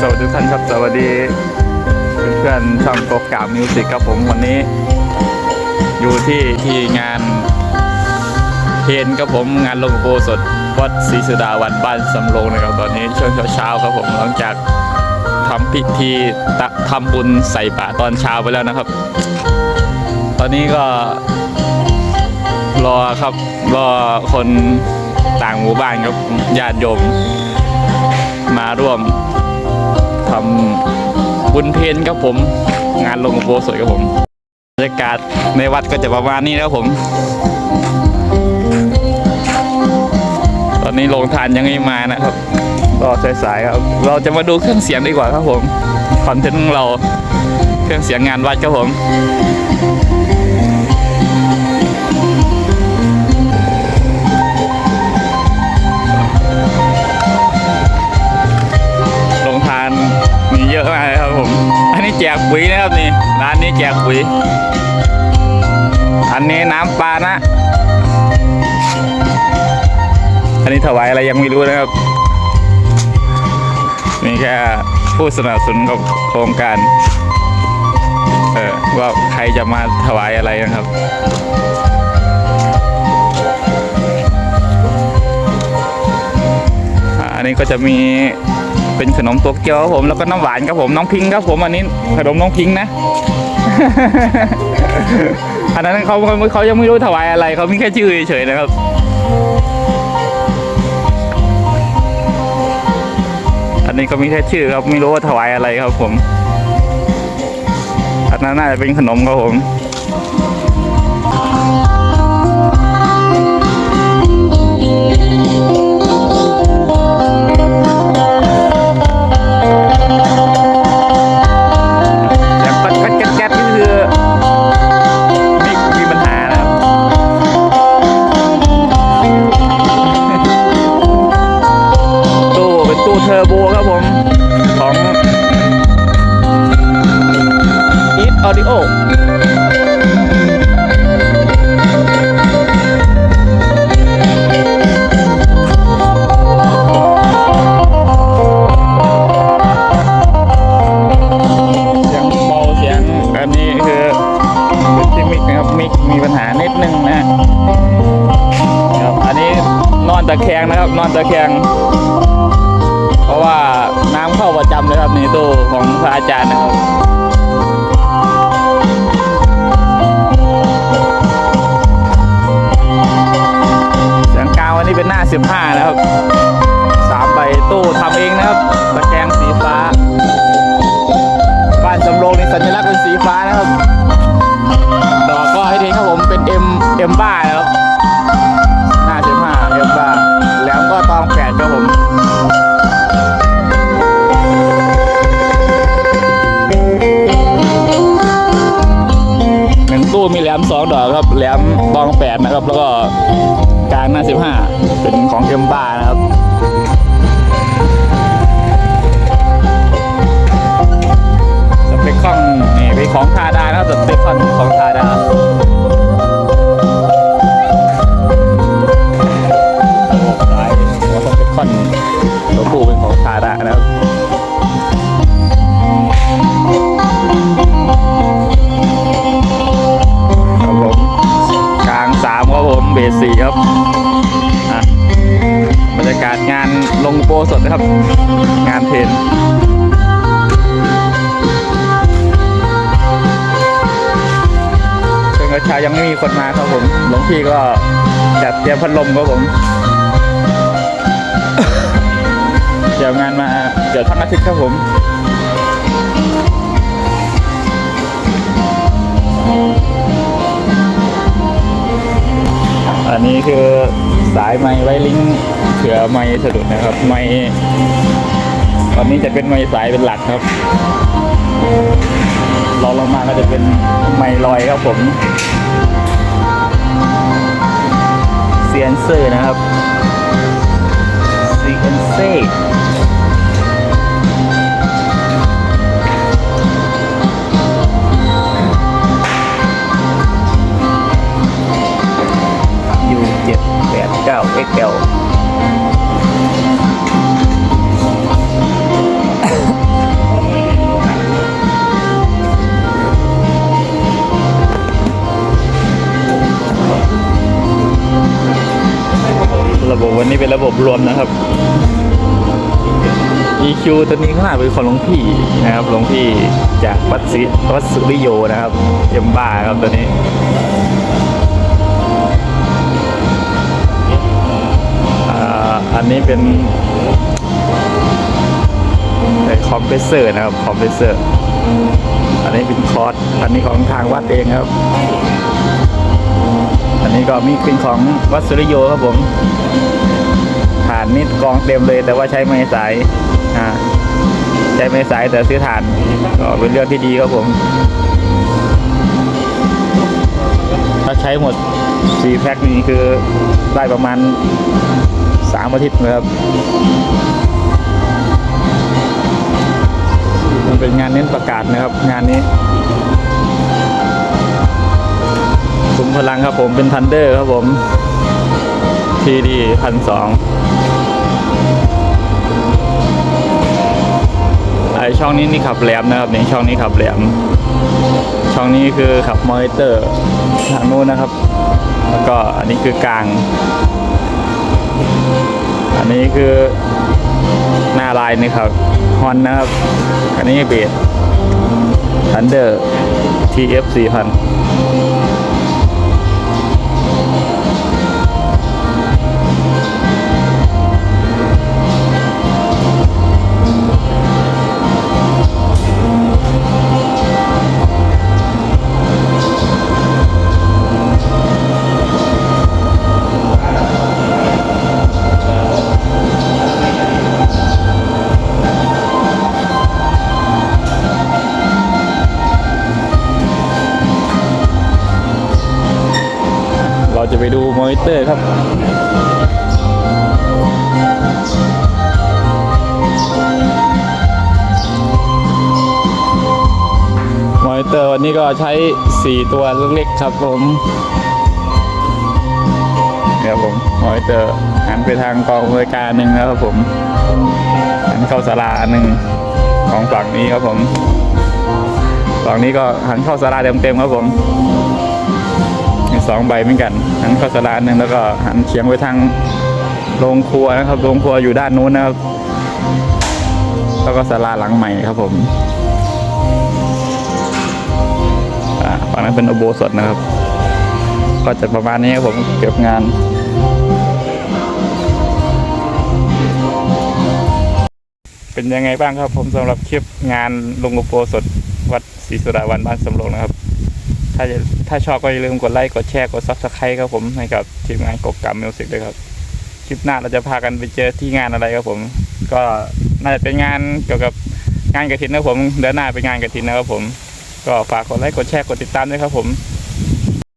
สวัสดีทุกท่านครับ สวัสดีเพื่อนๆช่องโกกามิวสิกครับผมวันนี้ อยู่ที่ที่งานเพนครับผมงานลงโบสถวัดศรีสุดาวันบ้านสำโรงนะครับตอนนี้ช่วงเช้าๆครับผมหลังจากทำพิธีตะทำบุญใส่บาตรตอนเช้าไปแล้วนะครับ ตอนนี้ก็รอครับรอคนต่างหมู่บ้านครับญาติโยมมาร่วม ทำบุญเพนครับผม งานลงโบสถครับผมบรรยากาศในวัดก็จะประมาณนี้นะครับผม ตอนนี้โรงทานยังไม่มานะครับก็สายๆครับ เราจะมาดูเครื่องเสียงดีกว่าครับผมคอนเทนต์ของเราเครื่องเสียงงานวัดครับผม อะมากเลยครับผม อันนี้แจกปุ๋ยนะครับนี่ ร้านนี้แจกปุ๋ย อันนี้น้ำปลานะ อันนี้ถวายอะไรยังไม่รู้นะครับ นี่แค่ผู้สนับสนุนกับโครงการ เออว่าใครจะมาถวายอะไรนะครับอันนี้ก็จะมี เป็นขนมโตเกียวครับผมแล้วก็น้ำหวานครับผมน้องพิงค์ครับผมอันนี้ขนมน้องพิงค์นะ อันนั้นเขาเขาเขายังไม่รู้ถวายอะไรเขามีแค่ชื่อเฉยๆนะครับอันนี้ก็มีแค่ชื่อครับไม่รู้ว่าถวายอะไรครับผมอันนั้นน่าจะเป็นขนมครับผม นอนตะแคง เพราะว่าน้ำเข้าประจำเลยครับนี่ตู้ของพระอาจารย์นะครับเสียงกลางวันนี้เป็นหน้า15 องดอกครับแหลมตองแปดนะครับ แล้วก็กลางหน้าสิบห้าเป็นของเอ็มบ้านะครับสเปคคอนนี่เป็นของทาดานะครับสเปคคอนของทาดา สดนะครับ งานเพลนเชิงกระชายังไม่มีคนมาครับผมหลวงพี่ก็จัดเตรียมพัดลมครับผมเดี๋ยวงานมาเดี๋ยวทั้งอาทิตย์ครับผมอันนี้คือ สายไม้ไว้ลิงเผื่อไม้สะดุดนะครับไม้ตอนนี้จะเป็นไม้สายเป็นหลักครับรองลงมาก็จะเป็นไม้ลอยครับผมเซียนเซอร์นะครับ รวมนะครับ EQ ตัวนี้ข้างหน้าเป็นของหลวงพี่นะครับหลวงพี่จากวัดศรีวัดสุริโยนะครับเอ็มบ้าครับตัวนี้อ่าอันนี้เป็นคอมเพรสเซอร์นะครับคอมเพรสเซอร์ อันนี้เป็นคอร์สอันนี้ของทางวัดเองครับ อันนี้ก็มีเป็นของวัดสุริโยครับผมานนี่กองเต็มเลย แต่ว่าใช้ไม้สายอ่าใช้ไม้สายแต่ซื้อฐานก็เป็นเรื่องที่ดีครับผมถ้าใช้หมด4แพ็คนี้คือได้ประมาณ3อาทิตย์เลยครับ มันเป็นงานเน้นประกาศนะครับ งานนี้คุ้มพลังครับผมเป็นทันเดอร์ครับผมทีดีพันสอง ช่องนี้นี่ขับแหลมนะครับนี่ช่องนี้ขับแหลม ช่องนี้คือขับมอนิเตอร์ทางนู้นนะครับ แล้วก็อันนี้คือกลาง อันนี้คือหน้าลายนี่ครับฮอนนะครับ อันนี้เบสทันเดอร์ TF 4000 จะไปดูมอนิเตอร์ครับมอนิเตอร์วันนี้ก็ใช้ 4 ตัวเล็กๆครับผมเนี่ยครับผมมอนิเตอร์หันไปทางกองบริการหนึ่งนะครับผมหันเข้าศาลาหนึ่งของฝั่งนี้ครับผมฝั่งนี้ก็หันเข้าศาลาเต็มๆครับผม สองใบเหมือนกันหันเข้าสลาหนึ่งแล้วก็หันเฉียงไปทางโรงครัวนะครับโรงครัวอยู่ด้านนู้นนะครับ แล้วก็ศาลาหลังใหม่ครับผมอ่าฝั่งนั้นเป็นอโบสถนะครับ ก็จะประมาณนี้ครับผมเก็บงานเป็นยังไงบ้างครับผมสำหรับคลิปงานลงอุโบสถวัดศรีสุดาวันบ้านสำโรงนะครับ ถ้าถ้าชอบก็อย่าลืมกดไลค์ กดแชร์ กดซับสไครต์ครับผมให้กับทีมงานกบกำมิวสิกด้วยครับ คลิปหน้าเราจะพากันไปเจอที่งานอะไรครับผม ก็น่าจะเป็นงานเกี่ยวกับงานกระถินนะครับผมเดือนหน้าเป็นงานกระถินนะครับผม ก็ฝากกดไลค์ กดแชร์ กดติดตามด้วยครับผม